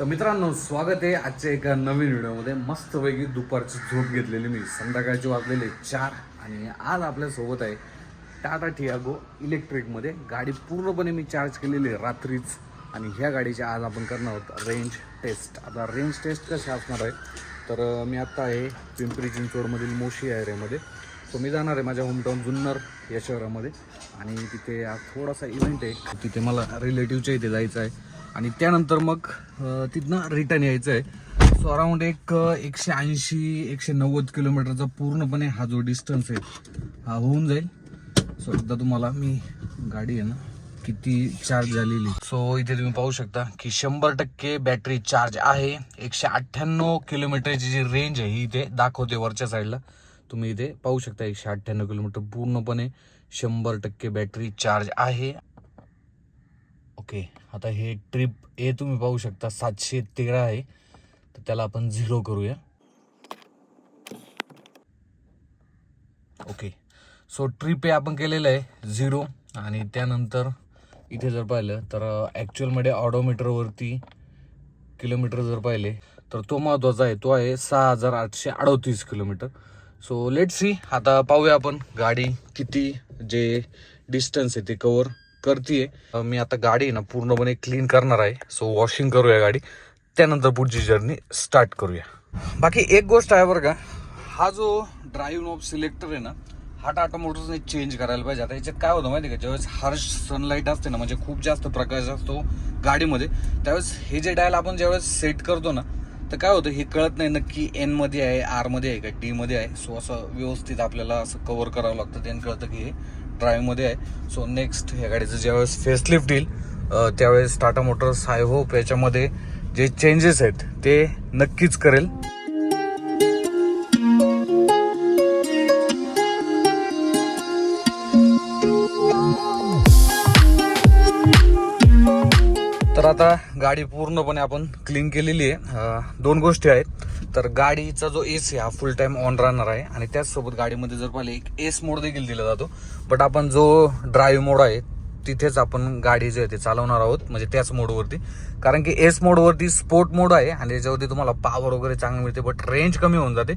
तर मित्रांनो स्वागत आहे आजच्या एका नवीन व्हिडिओमध्ये. मस्तपैकी दुपारची झोप घेतलेली मी. संध्याकाळची वाजलेले चार आणि आज आपल्यासोबत आहे टाटा टियागो इलेक्ट्रिकमध्ये. गाडी पूर्णपणे मी चार्ज केलेली आहे रात्रीच आणि ह्या गाडीची आज आपण करणार आहोत रेंज टेस्ट आता रेंज टेस्ट कशी असणार आहे? तर मी आत्ता आहे पिंपरी चिंचवडमधील मोशी एरियामध्ये सो मी जाणार आहे माझ्या होमटाऊन जुन्नर या शहरामध्ये. आणि तिथे आज थोडासा इव्हेंट आहे. तिथे मला रिलेटिव्हच्या इथे जायचं आहे. आणि त्यानंतर मग तिथनं रिटर्न यायचं आहे सो अराऊंड एक एकशे ऐंशी एकशे नव्वद किलोमीटरचा पूर्णपणे हा जो डिस्टन्स आहे हा होऊन जाईल. सो एकदा तुम्हाला मी गाडी आहे ना किती चार्ज झालेली. सो इथे तुम्ही पाहू शकता की शंभर टक्के बॅटरी चार्ज आहे. एकशे अठ्ठ्याण्णव किलोमीटरची जी रेंज आहे ही इथे दाखवते वरच्या साईडला तुम्ही इथे पाहू शकता एकशे अठ्ठ्याण्णव किलोमीटर पूर्णपणे शंभर टक्के बॅटरी चार्ज आहे. ओके आता हे ट्रिप ए तुम्ही पाहू शकता सातशे तेरा आहे. तर त्याला आपण झिरो करूया. ओके सो ट्रिप हे आपण केलेलं आहे झिरो. आणि त्यानंतर इथे जर पाहिलं तर ॲक्च्युअलमध्ये ऑडोमीटरवरती किलोमीटर जर पाहिले तर तो महत्त्वाचा आहे. तो आहे सहा हजार आठशे अडोतीस किलोमीटर सो लेट सी आता पाहूया आपण गाडी किती जे डिस्टन्स आहे ते कवर करते मी आता गाडी आहे ना पूर्णपणे क्लीन करणार आहे. सो वॉशिंग करूया गाडी. त्यानंतर पुढची जर्नी स्टार्ट करूया. बाकी एक गोष्ट आहे बरं का हा जो ड्राईव्ह नॉब सिलेक्टर आहे ना हा टाटा मोटर्सने चेंज करायला पाहिजे. आता याच्यात काय होतं माहिती आहे का ज्यावेळेस हार्श सनलाईट असते ना म्हणजे खूप जास्त प्रकाश असतो गाडीमध्ये त्यावेळेस हे जे डायल आपण ज्यावेळेस सेट करतो ना तर काय होतं हे कळत नाही नक्की एनमध्ये आहे आरमध्ये आहे का डीमध्ये आहे. सो असं व्यवस्थित आपल्याला असं कवर करावं लागतं त्याने कळतं की हे ड्राईव्ह आहे. सो नेक्स्ट ह्या गाडीचं ज्यावेळेस फेसलिफ्ट येईल त्यावेळेस टाटा मोटर्स आय होप याच्यामध्ये जे चेंजेस आहेत ते नक्कीच करेल. तर आता गाडी पूर्णपणे आपण क्लीन केलेली आहे. दोन गोष्टी आहेत. तर गाडीचा जो एस आहे हा फुल टाइम ऑन राहणार आहे. आणि त्याचसोबत गाडीमध्ये जर पाहिले एक एस मोड देखील दिला जातो. बट आपण जो ड्राईव्ह मोड आहे तिथेच आपण गाडी जे आहे ते चालवणार आहोत म्हणजे त्याच मोडवरती कारण की एस मोडवरती स्पोर्ट मोड आहे आणि याच्यावरती तुम्हाला पॉवर वगैरे चांगली मिळते बट रेंज कमी होऊन जाते.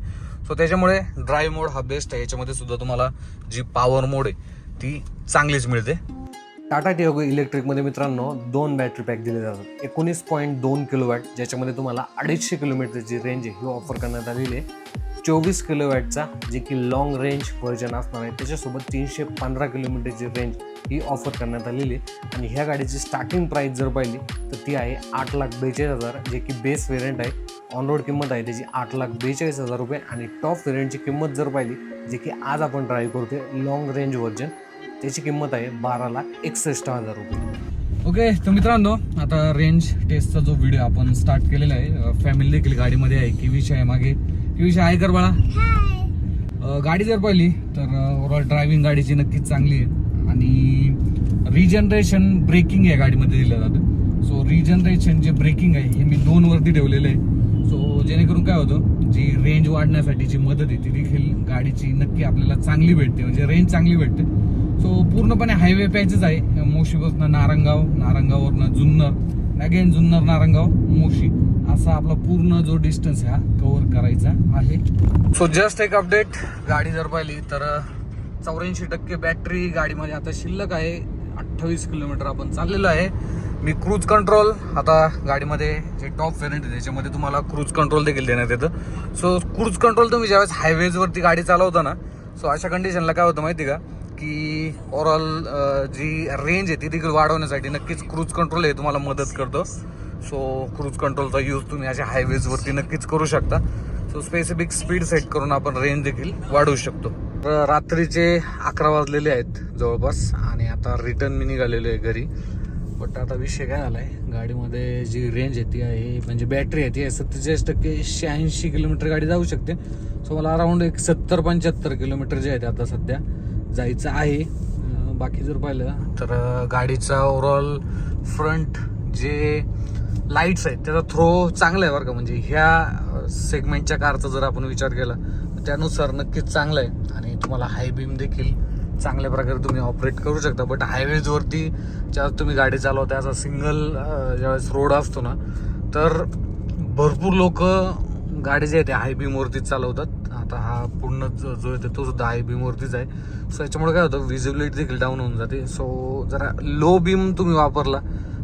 सो त्याच्यामुळे ड्राईव्ह मोड हा बेस्ट आहे. याच्यामध्ये सुद्धा तुम्हाला जी पॉवर मोड आहे ती चांगलीच मिळते. टाटा टियागो इलेक्ट्रिकमध्ये मित्रांनो दोन बॅटरी पॅक दिले जातात. एकोणीस पॉईंट दोन किलोवॅट ज्याच्यामध्ये तुम्हाला अडीचशे किलोमीटरची रेंज आहे ही ऑफर करण्यात आलेली आहे. चोवीस किलोवॅटचा जे की लॉंग रेंज व्हर्जन असणार आहे त्याच्यासोबत तीनशे पंधरा किलोमीटरची रेंज ही ऑफर करण्यात आलेली आहे. आणि ह्या गाडीची स्टार्टिंग प्राईस जर पाहिली तर ती आहे आठ लाख बेचाळीस हजार जे की बेस वेरियंट आहे ऑन रोड किंमत आहे त्याची आठ लाख बेचाळीस हजार रुपये. आणि टॉप वेरियंटची किंमत जर पाहिली जे की आज आपण ड्राईव्ह करतोय लाँग रेंज व्हर्जन त्याची किंमत आहे बारा लाख एकसष्ट हजार रुपये. ओके तर मित्रांनो आता रेंज टेस्टचा जो व्हिडिओ आपण स्टार्ट केलेला आहे फॅमिली देखील गाडीमध्ये आहे. की विषय आहे मागे? की विषय आहे कर बाळा? गाडी जर पाहिली तर ओव्हरऑल ड्रायव्हिंग गाडीची नक्कीच चांगली आहे. आणि रिजनरेशन ब्रेकिंग या गाडीमध्ये दिलं जातं. सो रिजनरेशन जे ब्रेकिंग आहे हे मी दोनवरती ठेवलेलं आहे. सो जेणेकरून काय होतं जी रेंज वाढण्यासाठी जी मदत आहे ती देखील गाडीची नक्की आपल्याला चांगली भेटते. म्हणजे रेंज चांगली भेटते. सो पूर्णपणे हायवे पॅचच आहे. मोशीपासून नारंगाव नारंगावरनं जुन्नर अगेन जुन्नर नारंगाव मोशी. असा आपला पूर्ण जो डिस्टन्स हा कव्हर करायचा आहे. सो जस्ट एक अपडेट गाडी जर पाहिली तर चौऱ्याऐंशी टक्के बॅटरी गाडीमध्ये आता शिल्लक आहे. अठ्ठावीस किलोमीटर आपण चाललेलो आहे. मी क्रूज कंट्रोल आता गाडीमध्ये जे टॉप व्हेरियंट आहे त्याच्यामध्ये तुम्हाला क्रूज कंट्रोल देखील देण्यात येतं. सो क्रूज कंट्रोल तुम्ही ज्यावेळेस हायवेजवरती गाडी चालवता ना सो अशा कंडिशनला काय होतं माहिती का? की ओव्हरऑल जी रेंज आहे ती देखील वाढवण्यासाठी नक्कीच क्रूज कंट्रोल हे तुम्हाला मदत करतं. सो क्रूज कंट्रोलचा यूज तुम्ही अशा हायवेजवरती नक्कीच करू शकता. सो स्पेसिफिक स्पीड सेट करून आपण रेंज देखील वाढवू शकतो. तर रात्रीचे अकरा वाजलेले आहेत जवळपास आणि आता रिटर्न मी निघालेलो आहे घरी. बट आता विषय काय झाला आहे गाडीमध्ये जी रेंज आहे ती आहे म्हणजे बॅटरी आहे ती आहे सत्तेचाळीस टक्के शहाऐंशी किलोमीटर गाडी जाऊ शकते. सो मला अराऊंड एक सत्तर पंच्याहत्तर किलोमीटर जे आहे ते आता सध्या जायचं आहे. बाकी जर पाहिलं तर गाडीचा ओव्हरऑल फ्रंट जे लाईट्स आहेत त्याचा थ्रो चांगला आहे बरं का. म्हणजे ह्या सेगमेंटच्या कारचा जर आपण विचार केला तर त्यानुसार नक्कीच चांगलं आहे. आणि तुम्हाला हाय बीम देखील चांगल्या प्रकारे तुम्ही ऑपरेट करू शकता. बट हायवेजवरती ज्यावेळेस तुम्ही गाडी चालवता असा सिंगल ज्यावेळेस रोड असतो ना तर भरपूर लोक गाडी जे आहे ते हाय बीमवरतीच चालवतात. आता हा पूर्ण जो जो आहे तो सुद्धा हाय बीमवरतीच आहे. सो याच्यामुळे काय होतं विजिबिलिटी देखील डाऊन होऊन जाते. सो जरा लो बीम तुम्ही वापरला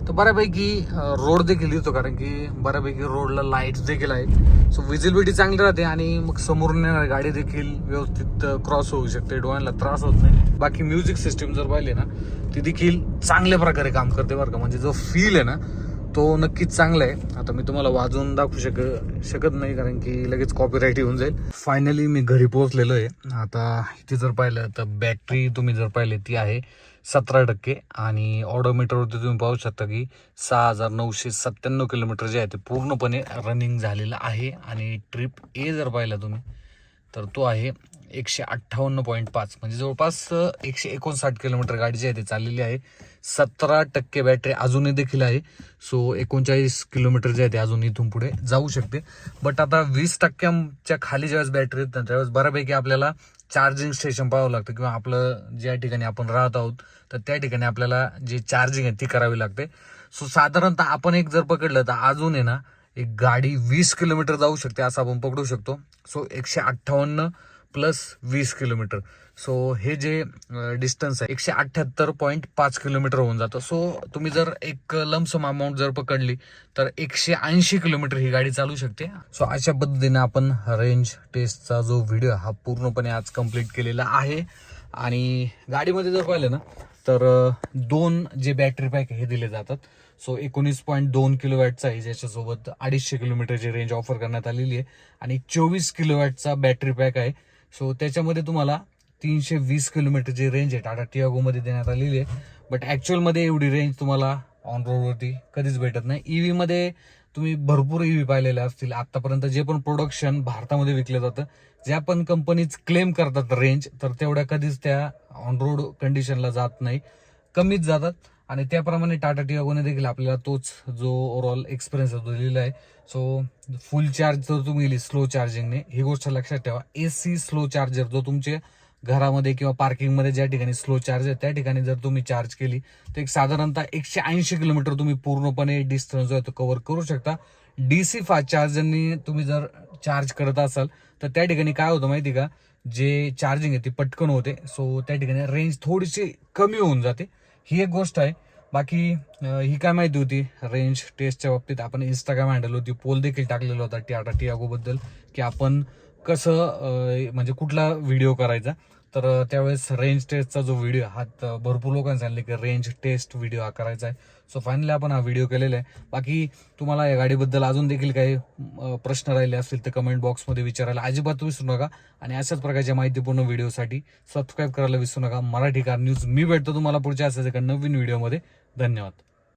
तर बऱ्यापैकी रोड देखील येतो कारण की बऱ्यापैकी रोडला लाईट्स देखील आहेत. सो विजिबिलिटी चांगली राहते आणि मग समोरून येणारी गाडी देखील व्यवस्थित क्रॉस होऊ शकते. डोळ्यांना त्रास होत नाही. बाकी म्युझिक सिस्टीम जर पाहिली ना ती देखील चांगल्या प्रकारे काम करते बरं का. म्हणजे जो फील आहे ना तो नक्कीच चांगला आहे. आता मी तुम्हाला वाजवून दाखवू शक शकत नाही कारण की लगेच कॉपीराईट येऊन जाईल. फायनली मी घरी पोहोचलेलो आहे. आता इथे जर पाहिलं तर बॅटरी तुम्ही जर पाहिली ती आहे सतरा टक्के. आणि ऑडोमीटरवरती तुम्ही पाहू शकता की सहा हजार नऊशे सत्त्याण्णव किलोमीटर जे आहे ते पूर्णपणे रनिंग झालेलं आहे. आणि ट्रिप ए जर पाहिला तुम्ही तर तो आहे एकशे अठ्ठावन्न पॉईंट पाच. म्हणजे जवळपास एकशे एकोणसाठ किलोमीटर गाडी जी आहे ती चाललेली आहे. सतरा टक्के बॅटरी अजूनही देखील आहे. सो एकोणचाळीस किलोमीटर जे आहे ते अजून इथून पुढे जाऊ शकते. बट आता वीस टक्क्यांच्या खाली ज्यावेळेस बॅटरी येत त्यावेळेस बऱ्यापैकी आपल्याला चार्जिंग स्टेशन पाहावं लागतं किंवा आपलं ज्या ठिकाणी आपण राहत आहोत तर त्या ठिकाणी आपल्याला जी चार्जिंग आहे ती करावी लागते. सो साधारणतः आपण एक जर पकडलं तर अजून आहे ना एक गाडी वीस किलोमीटर जाऊ शकते असं आपण पकडू शकतो. सो एकशे अठ्ठावन्न प्लस वीस किलोमीटर. सो हे जे डिस्टन्स आहे एकशे अठ्ठ्याहत्तर पॉईंट पाच किलोमीटर होऊन जातं. सो तुम्ही जर एक लमसम अमाऊंट जर पकडली तर एकशे ऐंशी किलोमीटर ही गाडी चालू शकते. सो अशा पद्धतीने आपण रेंज टेस्टचा जो व्हिडिओ हा पूर्णपणे आज कंप्लीट केलेला आहे. आणि गाडीमध्ये जर पाहिलं ना तर दोन जे बॅटरी पॅक हे दिले जातात. सो एकोणीस पॉईंट दोन किलो वॅटचा आहे ज्याच्यासोबत अडीचशे किलोमीटरची रेंज ऑफर करण्यात आलेली आहे. आणि चोवीस किलो वॅटचा बॅटरी पॅक आहे. सो त्याच्यामध्ये तुम्हाला तीनशे वीस किलोमीटरची रेंज आहे टाटा टियागोमध्ये देण्यात आलेली आहे. बट ॲक्च्युअलमध्ये एवढी रेंज तुम्हाला ऑन रोडवरती कधीच भेटत नाही. ई व्हीमध्ये तुम्ही भरपूर ई व्ही पाहिलेले असतील. आत्तापर्यंत जे पण प्रोडक्शन भारतामध्ये विकलं जातं ज्या पण कंपनीज क्लेम करतात रेंज तर तेवढ्या कधीच त्या ऑन रोड कंडिशनला जात नाही. कमीच जातात. आणि त्याप्रमाणे टाटा टियागोने देखील आपल्याला तोच जो ओव्हरऑल एक्सपिरियन्स तो दिलेला आहे. सो फुल चार्ज जर तुम्ही गेली स्लो चार्जिंगने ही गोष्ट लक्षात ठेवा. ए सी स्लो चार्जर जो तुमचे घरामध्ये किंवा पार्किंगमध्ये ज्या ठिकाणी स्लो चार्ज आहे त्या ठिकाणी जर तुम्ही चार्ज केली तर एक साधारणतः एकशे ऐंशी किलोमीटर तुम्ही पूर्णपणे डिस्टन्स जो आहे तो कव्हर करू शकता. डी सी फास्ट चार्जरनी तुम्ही जर चार्ज करत असाल तर त्या ठिकाणी काय होतं माहिती का? जे चार्जिंग आहे ती पटकन होते. सो त्या ठिकाणी रेंज थोडीशी कमी होऊन जाते. ही एक गोष्ट आहे. बाकी ही काय माहिती होती? रेंज टेस्टच्या बाबतीत आपण इंस्टाग्राम हँडल होती पोल देखील टाकलेला होता टाटा टियागोबद्दल की आपण कसं म्हणजे कुठला व्हिडिओ करायचा. तर त्यावेळेस रेंज टेस्टचा जो व्हिडिओ हा भरपूर लोकांनी सांगितले की रेंज टेस्ट व्हिडिओ हा करायचा आहे. सो फायनली आपण हा व्हिडिओ केलेला आहे. बाकी तुम्हाला या गाडीबद्दल अजून देखील काही प्रश्न राहिले असतील तर कमेंट बॉक्समध्ये विचारायला अजिबात विसरू नका. आणि अशाच प्रकारच्या माहितीपूर्ण व्हिडिओसाठी सबस्क्राईब करायला विसरू नका. मराठी कार न्यूज मी भेटतो तुम्हाला पुढच्या असायचं एका नवीन व्हिडिओमध्ये धन्यवाद.